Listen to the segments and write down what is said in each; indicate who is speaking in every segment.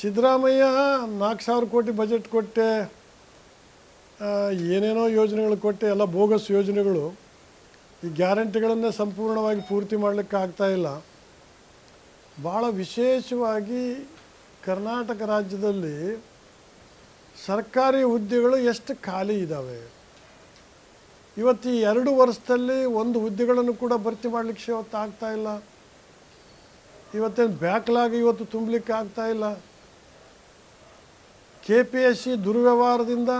Speaker 1: ಸಿದ್ದರಾಮಯ್ಯ ನಾಲ್ಕು ಸಾವಿರ ಕೋಟಿ ಬಜೆಟ್ ಕೊಟ್ಟೆ ಏನೇನೋ ಯೋಜನೆಗಳು ಕೊಟ್ಟೆ, ಎಲ್ಲ ಬೋಗಸ್ ಯೋಜನೆಗಳು, ಈ ಗ್ಯಾರಂಟಿಗಳನ್ನೇ ಸಂಪೂರ್ಣವಾಗಿ ಪೂರ್ತಿ ಮಾಡಲಿಕ್ಕೆ ಆಗ್ತಾ ಇಲ್ಲ. ಭಾಳ ವಿಶೇಷವಾಗಿ ಕರ್ನಾಟಕ ರಾಜ್ಯದಲ್ಲಿ ಸರ್ಕಾರಿ ಹುದ್ದೆಗಳು ಎಷ್ಟು ಖಾಲಿ ಇದ್ದಾವೆ ಇವತ್ತು ಈ ಎರಡು ವರ್ಷದಲ್ಲಿ ಒಂದು ಹುದ್ದೆಗಳನ್ನು ಕೂಡ ಭರ್ತಿ ಮಾಡಲಿಕ್ಕೆ ಇವತ್ತು ಆಗ್ತಾಯಿಲ್ಲ ಇವತ್ತೇನು ಬ್ಯಾಕ್ಲಾಗ್ ಇವತ್ತು ತುಂಬಲಿಕ್ಕೆ ಆಗ್ತಾಯಿಲ್ಲ ಕೆ ಪಿ ಎಸ್ ಸಿ ದುರ್ವ್ಯವಹಾರದಿಂದ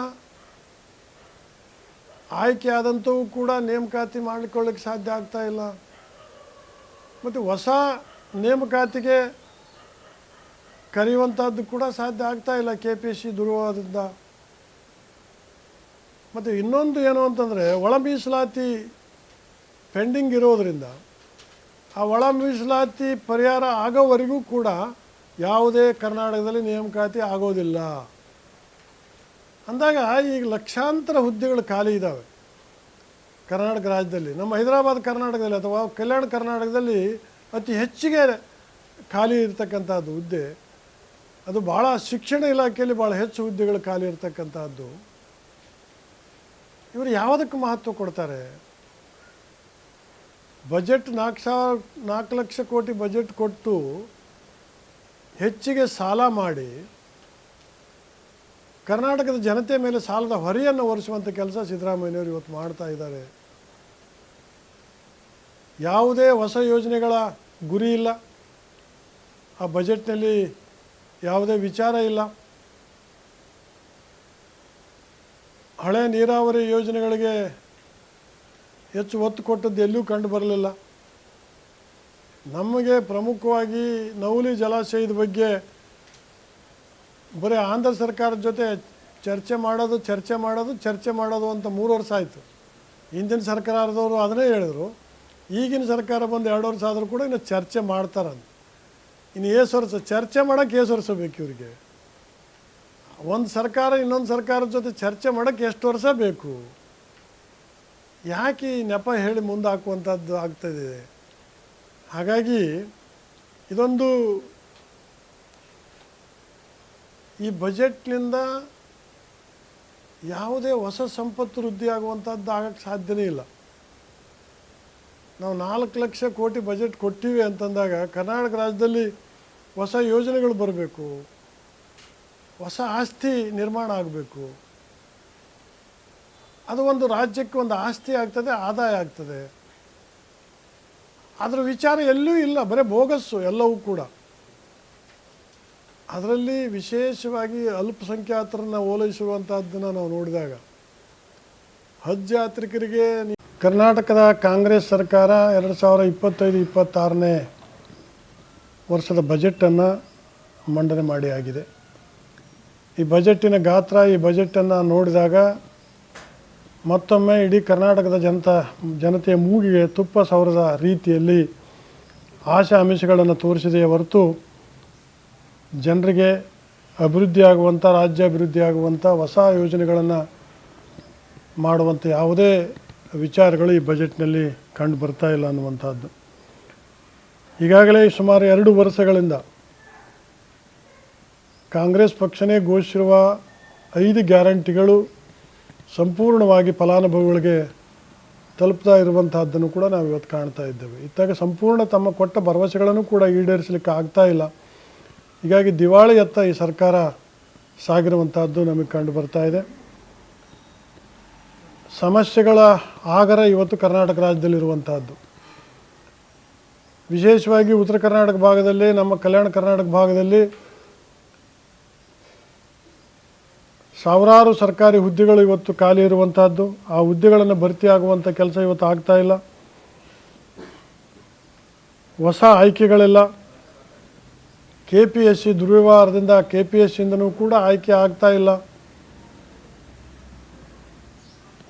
Speaker 1: ಆಯ್ಕೆ ಆದಂಥವು ಕೂಡ ನೇಮಕಾತಿ ಮಾಡಿಕೊಳ್ಳಕ್ಕೆ ಸಾಧ್ಯ ಆಗ್ತಾ ಇಲ್ಲ. ಮತ್ತು ಹೊಸ ನೇಮಕಾತಿಗೆ ಕರೆಯುವಂಥದ್ದು ಕೂಡ ಸಾಧ್ಯ ಆಗ್ತಾ ಇಲ್ಲ ಕೆ ಪಿ ಎಸ್ ಸಿ ದುರ್ವ್ಯವಹಾರದಿಂದ. ಮತ್ತು ಇನ್ನೊಂದು ಏನು ಅಂತಂದರೆ ಒಳ ಮೀಸಲಾತಿ ಪೆಂಡಿಂಗ್ ಇರೋದರಿಂದ ಆ ಒಳ ಮೀಸಲಾತಿ ಪರಿಹಾರ ಆಗೋವರೆಗೂ ಕೂಡ ಯಾವುದೇ ಕರ್ನಾಟಕದಲ್ಲಿ ನೇಮಕಾತಿ ಆಗೋದಿಲ್ಲ. ಅಂದಾಗ ಈಗ ಲಕ್ಷಾಂತರ ಹುದ್ದೆಗಳು ಖಾಲಿ ಇದ್ದಾವೆ ಕರ್ನಾಟಕ ರಾಜ್ಯದಲ್ಲಿ. ನಮ್ಮ ಹೈದರಾಬಾದ್ ಕರ್ನಾಟಕದಲ್ಲಿ ಅಥವಾ ಕಲ್ಯಾಣ ಕರ್ನಾಟಕದಲ್ಲಿ ಅತಿ ಹೆಚ್ಚಿಗೆ ಖಾಲಿ ಇರತಕ್ಕಂಥದ್ದು ಹುದ್ದೆ. ಅದು ಭಾಳ ಶಿಕ್ಷಣ ಇಲಾಖೆಯಲ್ಲಿ ಭಾಳ ಹೆಚ್ಚು ಹುದ್ದೆಗಳು ಖಾಲಿ ಇರತಕ್ಕಂಥದ್ದು. ಇವರು ಯಾವುದಕ್ಕೆ ಮಹತ್ವ ಕೊಡ್ತಾರೆ? ಬಜೆಟ್ ನಾಲ್ಕು ಸಾವಿರ, ನಾಲ್ಕು ಲಕ್ಷ ಕೋಟಿ ಬಜೆಟ್ ಕೊಟ್ಟು ಹೆಚ್ಚಿಗೆ ಸಾಲ ಮಾಡಿ ಕರ್ನಾಟಕದ ಜನತೆ ಮೇಲೆ ಸಾಲದ ಹೊರೆಯನ್ನು ಹೊರಿಸುವಂಥ ಕೆಲಸ ಸಿದ್ದರಾಮಯ್ಯನವರು ಇವತ್ತು ಮಾಡ್ತಾ ಇದ್ದಾರೆ. ಯಾವುದೇ ಹೊಸ ಯೋಜನೆಗಳ ಗುರಿ ಇಲ್ಲ. ಆ ಬಜೆಟ್ನಲ್ಲಿ ಯಾವುದೇ ವಿಚಾರ ಇಲ್ಲ. ಹಳೆ ನೀರಾವರಿ ಯೋಜನೆಗಳಿಗೆ ಹೆಚ್ಚು ಒತ್ತು ಕೊಟ್ಟದ್ದು ಎಲ್ಲೂ ಕಂಡು ಬರಲಿಲ್ಲ. ನಮಗೆ ಪ್ರಮುಖವಾಗಿ ನೌಲಿ ಜಲಾಶಯದ ಬಗ್ಗೆ ಬರೀ ಆಂಧ್ರ ಸರ್ಕಾರದ ಜೊತೆ ಚರ್ಚೆ ಮಾಡೋದು ಚರ್ಚೆ ಮಾಡೋದು ಚರ್ಚೆ ಮಾಡೋದು ಅಂತ ಮೂರು ವರ್ಷ ಆಯಿತು. ಹಿಂದಿನ ಸರ್ಕಾರದವರು ಅದನ್ನೇ ಹೇಳಿದರು. ಈಗಿನ ಸರ್ಕಾರ ಬಂದು ಎರಡು ವರ್ಷ ಆದರೂ ಕೂಡ ಇನ್ನು ಚರ್ಚೆ ಮಾಡ್ತಾರಂತ. ಇನ್ನು ಏಸು ವರ್ಷ ಚರ್ಚೆ ಮಾಡೋಕ್ಕೆ ಏಸು ವರ್ಷ ಬೇಕು ಇವರಿಗೆ. ಒಂದು ಸರ್ಕಾರ, ಇನ್ನೊಂದು ಸರ್ಕಾರದ ಜೊತೆ ಚರ್ಚೆ ಮಾಡೋಕ್ಕೆ ಎಷ್ಟು ವರ್ಷ ಬೇಕು? ಯಾಕೆ ಈ ನೆಪ ಹೇಳಿ ಮುಂದೆ ಹಾಕುವಂಥದ್ದು ಆಗ್ತದೆ ಹಾಗಾಗಿ ಇದೊಂದು ಈ ಬಜೆಟ್ನಿಂದ ಯಾವುದೇ ಹೊಸ ಸಂಪತ್ತು ವೃದ್ಧಿ ಆಗುವಂಥದ್ದು ಆಗಕ್ಕೆ ಸಾಧ್ಯನೇ ಇಲ್ಲ. ನಾವು ನಾಲ್ಕು ಲಕ್ಷ ಕೋಟಿ ಬಜೆಟ್ ಕೊಟ್ಟಿವಿ ಅಂತಂದಾಗ ಕರ್ನಾಟಕ ರಾಜ್ಯದಲ್ಲಿ ಹೊಸ ಯೋಜನೆಗಳು ಬರಬೇಕು, ಹೊಸ ಆಸ್ತಿ ನಿರ್ಮಾಣ ಆಗಬೇಕು. ಅದು ಒಂದು ರಾಜ್ಯಕ್ಕೆ ಒಂದು ಆಸ್ತಿ ಆಗ್ತದೆ, ಆದಾಯ ಆಗ್ತದೆ. ಅದರ ವಿಚಾರ ಎಲ್ಲೂ ಇಲ್ಲ, ಬರೀ ಬೋಗಸ್ಸು ಎಲ್ಲವೂ ಕೂಡ. ಅದರಲ್ಲಿ ವಿಶೇಷವಾಗಿ ಅಲ್ಪಸಂಖ್ಯಾತರನ್ನ ಓಲೈಸುವಂಥದ್ದನ್ನು ನಾವು ನೋಡಿದಾಗ ಹಜ್ ಯಾತ್ರಿಕರಿಗೆ ಕರ್ನಾಟಕದ ಕಾಂಗ್ರೆಸ್ ಸರ್ಕಾರ ಎರಡು ಸಾವಿರ ಇಪ್ಪತ್ತೈದು, ಇಪ್ಪತ್ತಾರನೇ ವರ್ಷದ ಬಜೆಟನ್ನು ಮಂಡನೆ ಮಾಡಿ ಆಗಿದೆ. ಈ ಬಜೆಟ್ಟಿನ ಗಾತ್ರ, ಈ ಬಜೆಟನ್ನು ನೋಡಿದಾಗ ಮತ್ತೊಮ್ಮೆ ಇಡೀ ಕರ್ನಾಟಕದ ಜನತಾ, ಜನತೆಯ ಮೂಗಿಗೆ ತುಪ್ಪ ಸವರದ ರೀತಿಯಲ್ಲಿ ಆಶಾ ಅಮಿಷಗಳನ್ನು ತೋರಿಸಿದೆಯೇ ಹೊರತು ಜನರಿಗೆ ಅಭಿವೃದ್ಧಿ ಆಗುವಂಥ ರಾಜ್ಯ ಅಭಿವೃದ್ಧಿ ಆಗುವಂಥ ಹೊಸ ಯೋಜನೆಗಳನ್ನು ಮಾಡುವಂಥ ಯಾವುದೇ ವಿಚಾರಗಳು ಈ ಬಜೆಟ್ನಲ್ಲಿ ಕಂಡು ಬರ್ತಾ ಇಲ್ಲ ಅನ್ನುವಂಥದ್ದು. ಈಗಾಗಲೇ ಸುಮಾರು ಎರಡು ವರ್ಷಗಳಿಂದ ಕಾಂಗ್ರೆಸ್ ಪಕ್ಷನೇ ಘೋಷಿಸಿರುವ ಐದು ಗ್ಯಾರಂಟಿಗಳು ಸಂಪೂರ್ಣವಾಗಿ ಫಲಾನುಭವಿಗಳಿಗೆ ತಲುಪ್ತಾ ಇರುವಂತಹದ್ದನ್ನು ಕೂಡ ನಾವು ಇವತ್ತು ಕಾಣ್ತಾ ಇದ್ದೇವೆ. ಇತ್ತಾಗ ಸಂಪೂರ್ಣ ತಮ್ಮ ಕೊಟ್ಟ ಭರವಸೆಗಳನ್ನು ಕೂಡ ಈಡೇರಿಸಲಿಕ್ಕೆ ಆಗ್ತಾ ಇಲ್ಲ. ಹೀಗಾಗಿ ದಿವಾಳಿಯತ್ತ ಈ ಸರ್ಕಾರ ಸಾಗಿರುವಂಥದ್ದು ನಮಗೆ ಕಂಡು ಬರ್ತಾ ಇದೆ. ಸಮಸ್ಯೆಗಳ ಆಗರ ಇವತ್ತು ಕರ್ನಾಟಕ ರಾಜ್ಯದಲ್ಲಿರುವಂಥದ್ದು ವಿಶೇಷವಾಗಿ ಉತ್ತರ ಕರ್ನಾಟಕ ಭಾಗದಲ್ಲಿ, ನಮ್ಮ ಕಲ್ಯಾಣ ಕರ್ನಾಟಕ ಭಾಗದಲ್ಲಿ ಸಾವಿರಾರು ಸರ್ಕಾರಿ ಹುದ್ದೆಗಳು ಇವತ್ತು ಖಾಲಿ ಇರುವಂಥದ್ದು ಆ ಹುದ್ದೆಗಳನ್ನು ಭರ್ತಿ ಆಗುವಂಥ ಕೆಲಸ ಇವತ್ತು ಆಗ್ತಾ ಇಲ್ಲ. ಹೊಸ ಆಯ್ಕೆಗಳೆಲ್ಲ. ಕೆ ಪಿ ಎಸ್ ಸಿ ದುರ್ವ್ಯವಹಾರದಿಂದ ಕೆ ಪಿ ಎಸ್ ಸಿಯಿಂದನೂ ಕೂಡ ಆಯ್ಕೆ ಆಗ್ತಾ ಇಲ್ಲ.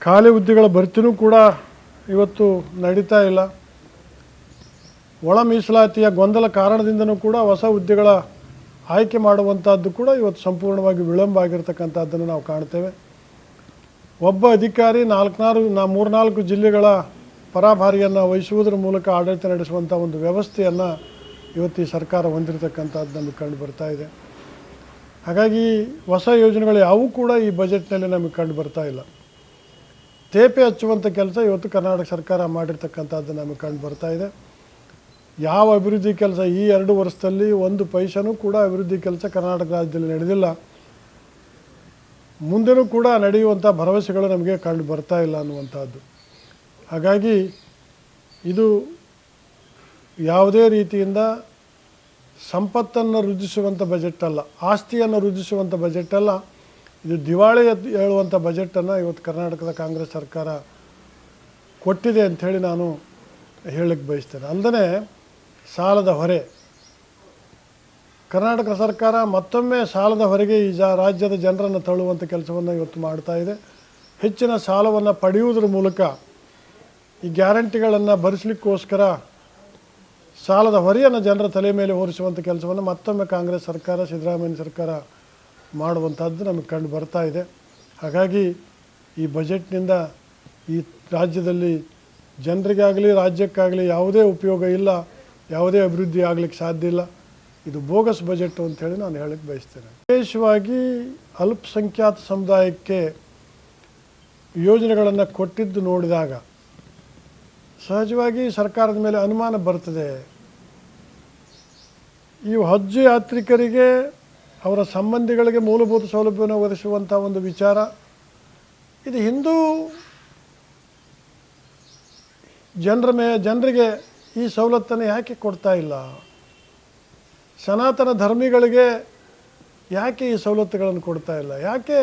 Speaker 1: ಖಾಲಿ ಹುದ್ದೆಗಳ ಭರ್ತಿನೂ ಕೂಡ ಇವತ್ತು ನಡೀತಾ ಇಲ್ಲ. ಒಳ ಮೀಸಲಾತಿಯ ಗೊಂದಲ ಕಾರಣದಿಂದನೂ ಕೂಡ ಹೊಸ ಹುದ್ದೆಗಳ ಆಯ್ಕೆ ಮಾಡುವಂಥದ್ದು ಕೂಡ ಇವತ್ತು ಸಂಪೂರ್ಣವಾಗಿ ವಿಳಂಬ ಆಗಿರ್ತಕ್ಕಂಥದ್ದನ್ನು ನಾವು ಕಾಣ್ತೇವೆ. ಒಬ್ಬ ಅಧಿಕಾರಿ ನಾಲ್ಕನಾರು, ನಾ ಮೂರ್ನಾಲ್ಕು ಜಿಲ್ಲೆಗಳ ಪರಾಭಾರಿಯನ್ನು ವಹಿಸುವುದರ ಮೂಲಕ ಆಡಳಿತ ನಡೆಸುವಂಥ ಒಂದು ವ್ಯವಸ್ಥೆಯನ್ನು ಇವತ್ತು ಈ ಸರ್ಕಾರ ಹೊಂದಿರತಕ್ಕಂಥದ್ದು ನಮಗೆ ಕಂಡು ಬರ್ತಾ ಇದೆ. ಹಾಗಾಗಿ ಹೊಸ ಯೋಜನೆಗಳು ಯಾವೂ ಕೂಡ ಈ ಬಜೆಟ್ನಲ್ಲಿ ನಮಗೆ ಕಂಡು ಬರ್ತಾ ಇಲ್ಲ. ತೇಪೆ ಹಚ್ಚುವಂಥ ಕೆಲಸ ಇವತ್ತು ಕರ್ನಾಟಕ ಸರ್ಕಾರ ಮಾಡಿರ್ತಕ್ಕಂಥದ್ದು ನಮಗೆ ಕಂಡು ಬರ್ತಾ ಇದೆ. ಯಾವ ಅಭಿವೃದ್ಧಿ ಕೆಲಸ ಈ ಎರಡು ವರ್ಷದಲ್ಲಿ ಒಂದು ಪೈಸನೂ ಕೂಡ ಅಭಿವೃದ್ಧಿ ಕೆಲಸ ಕರ್ನಾಟಕ ರಾಜ್ಯದಲ್ಲಿ ನಡೆದಿಲ್ಲ. ಮುಂದೆನೂ ಕೂಡ ನಡೆಯುವಂಥ ಭರವಸೆಗಳು ನಮಗೆ ಕಂಡು ಬರ್ತಾ ಇಲ್ಲ ಅನ್ನುವಂಥದ್ದು. ಹಾಗಾಗಿ ಇದು ಯಾವುದೇ ರೀತಿಯಿಂದ ಸಂಪತ್ತನ್ನು ವೃದ್ಧಿಸುವಂಥ ಬಜೆಟ್ ಅಲ್ಲ, ಆಸ್ತಿಯನ್ನು ವೃದ್ಧಿಸುವಂಥ ಬಜೆಟ್ ಅಲ್ಲ, ಇದು ದಿವಾಳಿ ಹೇಳುವಂಥ ಬಜೆಟನ್ನು ಇವತ್ತು ಕರ್ನಾಟಕದ ಕಾಂಗ್ರೆಸ್ ಸರ್ಕಾರ ಕೊಟ್ಟಿದೆ ಅಂಥೇಳಿ ನಾನು ಹೇಳಕ್ಕೆ ಬಯಸ್ತೇನೆ. ಅಲ್ಲದೆ ಸಾಲದ ಹೊರೆ. ಕರ್ನಾಟಕ ಸರ್ಕಾರ ಮತ್ತೊಮ್ಮೆ ಸಾಲದ ಹೊರಗೆ ಈ ರಾಜ್ಯದ ಜನರನ್ನು ತಳ್ಳುವಂಥ ಕೆಲಸವನ್ನು ಇವತ್ತು ಮಾಡ್ತಾ ಇದೆ. ಹೆಚ್ಚಿನ ಸಾಲವನ್ನು ಪಡೆಯುವುದರ ಮೂಲಕ ಈ ಗ್ಯಾರಂಟಿಗಳನ್ನು ಭರಿಸಲಿಕ್ಕೋಸ್ಕರ ಸಾಲದ ಹೊರೆಯನ್ನು ಜನರ ತಲೆ ಮೇಲೆ ಹೊರಿಸುವಂಥ ಕೆಲಸವನ್ನು ಮತ್ತೊಮ್ಮೆ ಕಾಂಗ್ರೆಸ್ ಸರ್ಕಾರ, ಸಿದ್ದರಾಮಯ್ಯ ಸರ್ಕಾರ ಮಾಡುವಂಥದ್ದು ನಮಗೆ ಕಂಡು ಬರ್ತಾ ಇದೆ. ಹಾಗಾಗಿ ಈ ಬಜೆಟ್ನಿಂದ ಈ ರಾಜ್ಯದಲ್ಲಿ ಜನರಿಗಾಗಲಿ, ರಾಜ್ಯಕ್ಕಾಗಲಿ ಯಾವುದೇ ಉಪಯೋಗ ಇಲ್ಲ, ಯಾವುದೇ ಅಭಿವೃದ್ಧಿ ಆಗಲಿಕ್ಕೆ ಸಾಧ್ಯ ಇಲ್ಲ. ಇದು ಬೋಗಸ್ ಬಜೆಟ್ ಅಂತೇಳಿ ನಾನು ಹೇಳಕ್ಕೆ ಬಯಸ್ತೇನೆ. ವಿಶೇಷವಾಗಿ ಅಲ್ಪಸಂಖ್ಯಾತ ಸಮುದಾಯಕ್ಕೆ ಯೋಜನೆಗಳನ್ನು ಕೊಟ್ಟಿದ್ದು ನೋಡಿದಾಗ ಸಹಜವಾಗಿ ಸರ್ಕಾರದ ಮೇಲೆ ಅನುಮಾನ ಬರ್ತದೆ ಈ ಹಜ್ ಯಾತ್ರಿಕರಿಗೆ, ಅವರ ಸಂಬಂಧಿಗಳಿಗೆ ಮೂಲಭೂತ ಸೌಲಭ್ಯವನ್ನು ಒದಗಿಸುವಂಥ ಒಂದು ವಿಚಾರ. ಇದು ಹಿಂದೂ ಜನರ ಮೇ, ಜನರಿಗೆ ಈ ಸವಲತ್ತನ್ನು ಯಾಕೆ ಕೊಡ್ತಾ ಇಲ್ಲ? ಸನಾತನ ಧರ್ಮಿಗಳಿಗೆ ಯಾಕೆ ಈ ಸವಲತ್ತುಗಳನ್ನು ಕೊಡ್ತಾ ಇಲ್ಲ? ಯಾಕೆ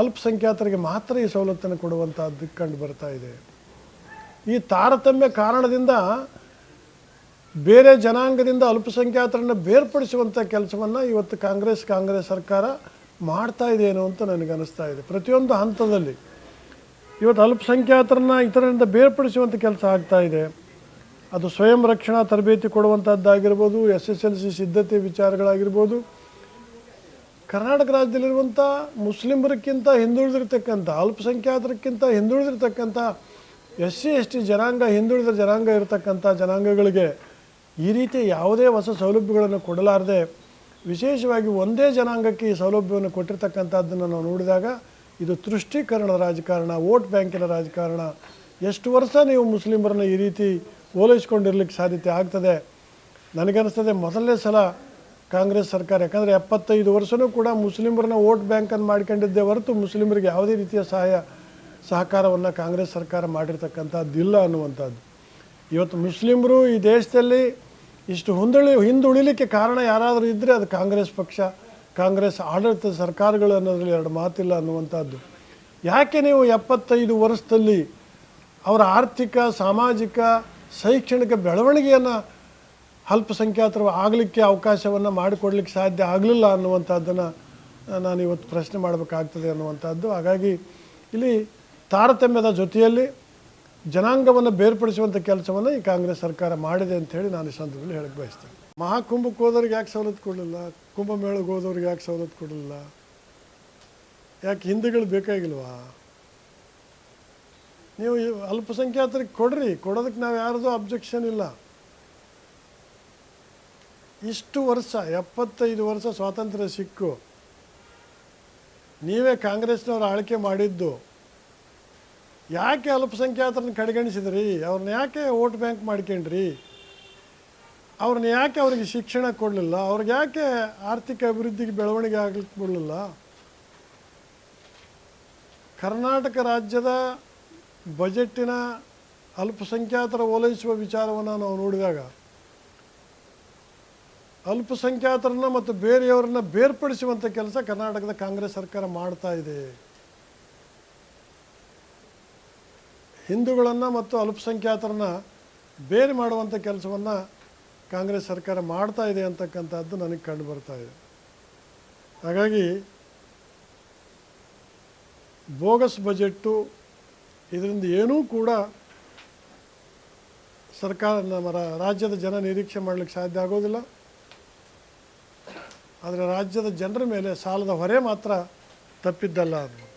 Speaker 1: ಅಲ್ಪಸಂಖ್ಯಾತರಿಗೆ ಮಾತ್ರ ಈ ಸವಲತ್ತನ್ನು ಕೊಡುವಂಥದ್ದು ಕಂಡು ಬರ್ತಾ ಇದೆ? ಈ ತಾರತಮ್ಯ ಕಾರಣದಿಂದ ಬೇರೆ ಜನಾಂಗದಿಂದ ಅಲ್ಪಸಂಖ್ಯಾತರನ್ನು ಬೇರ್ಪಡಿಸುವಂಥ ಕೆಲಸವನ್ನು ಇವತ್ತು ಕಾಂಗ್ರೆಸ್ ಕಾಂಗ್ರೆಸ್ ಸರ್ಕಾರ ಮಾಡ್ತಾ ಇದೆಯೇನೋ ಅಂತ ನನಗೆ ಅನಿಸ್ತಾ ಇದೆ. ಪ್ರತಿಯೊಂದು ಹಂತದಲ್ಲಿ ಇವತ್ತು ಅಲ್ಪಸಂಖ್ಯಾತರನ್ನ ಇತರರಿಂದ ಬೇರ್ಪಡಿಸುವಂಥ ಕೆಲಸ ಆಗ್ತಾ ಇದೆ. ಅದು ಸ್ವಯಂ ರಕ್ಷಣಾ ತರಬೇತಿ ಕೊಡುವಂಥದ್ದಾಗಿರ್ಬೋದು ಎಸ್ ಎಸ್ ಎಲ್ ಸಿ ಸಿದ್ಧತೆ ವಿಚಾರಗಳಾಗಿರ್ಬೋದು. ಕರ್ನಾಟಕ ರಾಜ್ಯದಲ್ಲಿರುವಂಥ ಮುಸ್ಲಿಮರಕ್ಕಿಂತ ಹಿಂದುಳಿದಿರ್ತಕ್ಕಂಥ ಅಲ್ಪಸಂಖ್ಯಾತರಕ್ಕಿಂತ ಹಿಂದುಳಿದಿರ್ತಕ್ಕಂಥ ಎಸ್ ಸಿ ಎಸ್ ಟಿ ಜನಾಂಗ, ಹಿಂದುಳಿದ ಜನಾಂಗ ಇರತಕ್ಕಂಥ ಜನಾಂಗಗಳಿಗೆ ಈ ರೀತಿ ಯಾವುದೇ ಹೊಸ ಸೌಲಭ್ಯಗಳನ್ನು ಕೊಡಲಾರದೆ ವಿಶೇಷವಾಗಿ ಒಂದೇ ಜನಾಂಗಕ್ಕೆ ಈ ಸೌಲಭ್ಯವನ್ನು ಕೊಟ್ಟಿರ್ತಕ್ಕಂಥದ್ದನ್ನು ನಾವು ನೋಡಿದಾಗ ಇದು ತುಷ್ಟೀಕರಣದ ರಾಜಕಾರಣ, ವೋಟ್ ಬ್ಯಾಂಕಿನ ರಾಜಕಾರಣ. ಎಷ್ಟು ವರ್ಷ ನೀವು ಮುಸ್ಲಿಮರನ್ನು ಈ ರೀತಿ ಓಲೈಸ್ಕೊಂಡಿರ್ಲಿಕ್ಕೆ ಸಾಧ್ಯತೆ ಆಗ್ತದೆ? ನನಗನ್ನಿಸ್ತದೆ ಮೊದಲನೇ ಸಲ ಕಾಂಗ್ರೆಸ್ ಸರ್ಕಾರ, ಯಾಕಂದರೆ ಎಪ್ಪತ್ತೈದು ವರ್ಷವೂ ಕೂಡ ಮುಸ್ಲಿಮರನ್ನ ವೋಟ್ ಬ್ಯಾಂಕನ್ನು ಮಾಡ್ಕೊಂಡಿದ್ದೇ ಹೊರತು ಮುಸ್ಲಿಮರಿಗೆ ಯಾವುದೇ ರೀತಿಯ ಸಹಾಯ ಸಹಕಾರವನ್ನು ಕಾಂಗ್ರೆಸ್ ಸರ್ಕಾರ ಮಾಡಿರ್ತಕ್ಕಂಥದ್ದಿಲ್ಲ ಅನ್ನುವಂಥದ್ದು. ಇವತ್ತು ಮುಸ್ಲಿಮರು ಈ ದೇಶದಲ್ಲಿ ಇಷ್ಟು ಹೊಂದಳಿ, ಹಿಂದುಳಿಲಿಕ್ಕೆ ಕಾರಣ ಯಾರಾದರೂ ಇದ್ದರೆ ಅದು ಕಾಂಗ್ರೆಸ್ ಪಕ್ಷ, ಕಾಂಗ್ರೆಸ್ ಆಡಳಿತ ಸರ್ಕಾರಗಳು ಅನ್ನೋದ್ರಲ್ಲಿ ಎರಡು ಮಾತಿಲ್ಲ ಅನ್ನುವಂಥದ್ದು. ಯಾಕೆ ನೀವು ಎಪ್ಪತ್ತೈದು ವರ್ಷದಲ್ಲಿ ಅವರ ಆರ್ಥಿಕ, ಸಾಮಾಜಿಕ, ಶೈಕ್ಷಣಿಕ ಬೆಳವಣಿಗೆಯನ್ನು ಅಲ್ಪಸಂಖ್ಯಾತರು ಆಗಲಿಕ್ಕೆ ಅವಕಾಶವನ್ನು ಮಾಡಿಕೊಡ್ಲಿಕ್ಕೆ ಸಾಧ್ಯ ಆಗಲಿಲ್ಲ ಅನ್ನುವಂಥದ್ದನ್ನು ನಾನು ಇವತ್ತು ಪ್ರಶ್ನೆ ಮಾಡಬೇಕಾಗ್ತದೆ ಅನ್ನುವಂಥದ್ದು. ಹಾಗಾಗಿ ಇಲ್ಲಿ ತಾರತಮ್ಯದ ಜೊತೆಯಲ್ಲಿ ಜನಾಂಗವನ್ನು ಬೇರ್ಪಡಿಸುವಂಥ ಕೆಲಸವನ್ನು ಈ ಕಾಂಗ್ರೆಸ್ ಸರ್ಕಾರ ಮಾಡಿದೆ ಅಂತ ಹೇಳಿ ನಾನು ಈ ಸಂದರ್ಭದಲ್ಲಿ ಹೇಳಕ್ಕೆ ಬಯಸ್ತೇನೆ. ಮಹಾಕುಂಭಕ್ಕೆ ಹೋದವ್ರಿಗೆ ಯಾಕೆ ಸವಲತ್ತು ಕೊಡಲಿಲ್ಲ? ಕುಂಭಮೇಳಕ್ಕೆ ಹೋದವ್ರಿಗೆ ಯಾಕೆ ಸವಲತ್ತು ಕೊಡಲಿಲ್ಲ? ಯಾಕೆ ಹಿಂದೂಗಳು ಬೇಕಾಗಿಲ್ವಾ? ನೀವು ಅಲ್ಪಸಂಖ್ಯಾತರಿಗೆ ಕೊಡ್ರಿ. ಕೊಡೋದಕ್ಕೆ ನಾವು ಯಾರ್ದು ಅಬ್ಜೆಕ್ಷನ್ ಇಲ್ಲ. ಇಷ್ಟು ವರ್ಷ, ಎಪ್ಪತ್ತೈದು ವರ್ಷ ಸ್ವಾತಂತ್ರ್ಯ ಸಿಕ್ಕು. ನೀವೇ ಕಾಂಗ್ರೆಸ್ನವರು ಆಳ್ಕೆ ಮಾಡಿದ್ದು. ಯಾಕೆ ಅಲ್ಪಸಂಖ್ಯಾತರನ್ನ ಕಡೆಗಣಿಸಿದ್ರಿ? ಅವ್ರನ್ನ ಯಾಕೆ ವೋಟ್ ಬ್ಯಾಂಕ್ ಮಾಡ್ಕೊಂಡ್ರಿ? ಅವ್ರನ್ನ ಯಾಕೆ ಅವ್ರಿಗೆ ಶಿಕ್ಷಣ ಕೊಡಲಿಲ್ಲ? ಅವ್ರಿಗೆ ಯಾಕೆ ಆರ್ಥಿಕ ಅಭಿವೃದ್ಧಿಗೆ ಬೆಳವಣಿಗೆ ಆಗ್ಲಿಕ್ಕೆ ಬಿಡಲಿಲ್ಲ? ಕರ್ನಾಟಕ ರಾಜ್ಯದ ಬಜೆಟ್ಟಿನ ಅಲ್ಪಸಂಖ್ಯಾತರ ಓಲೈಸುವ ವಿಚಾರವನ್ನು ನಾವು ನೋಡಿದಾಗ, ಅಲ್ಪಸಂಖ್ಯಾತರನ್ನ ಮತ್ತು ಬೇರೆಯವರನ್ನ ಬೇರ್ಪಡಿಸುವಂಥ ಕೆಲಸ ಕರ್ನಾಟಕದ ಕಾಂಗ್ರೆಸ್ ಸರ್ಕಾರ ಮಾಡ್ತಾ ಇದೆ. ಹಿಂದೂಗಳನ್ನು ಮತ್ತು ಅಲ್ಪಸಂಖ್ಯಾತರನ್ನ ಬೇರೆ ಮಾಡುವಂಥ ಕೆಲಸವನ್ನು ಕಾಂಗ್ರೆಸ್ ಸರ್ಕಾರ ಮಾಡ್ತಾ ಇದೆ ಅಂತಕ್ಕಂಥದ್ದು ನನಗೆ ಕಂಡು ಬರ್ತಾ ಇದೆ. ಹಾಗಾಗಿ ಬೋಗಸ್ ಬಜೆಟ್ಟು ಇದರಿಂದ ಏನೂ ಕೂಡ ಸರ್ಕಾರ ನಮ್ಮ ರಾಜ್ಯದ ಜನ ನಿರೀಕ್ಷೆ ಮಾಡಲಿಕ್ಕೆ ಸಾಧ್ಯ ಆಗೋದಿಲ್ಲ. ಆದರೆ ರಾಜ್ಯದ ಜನರ ಮೇಲೆ ಸಾಲದ ಹೊರೆ ಮಾತ್ರ ತಪ್ಪಿದ್ದಲ್ಲ ಅದು.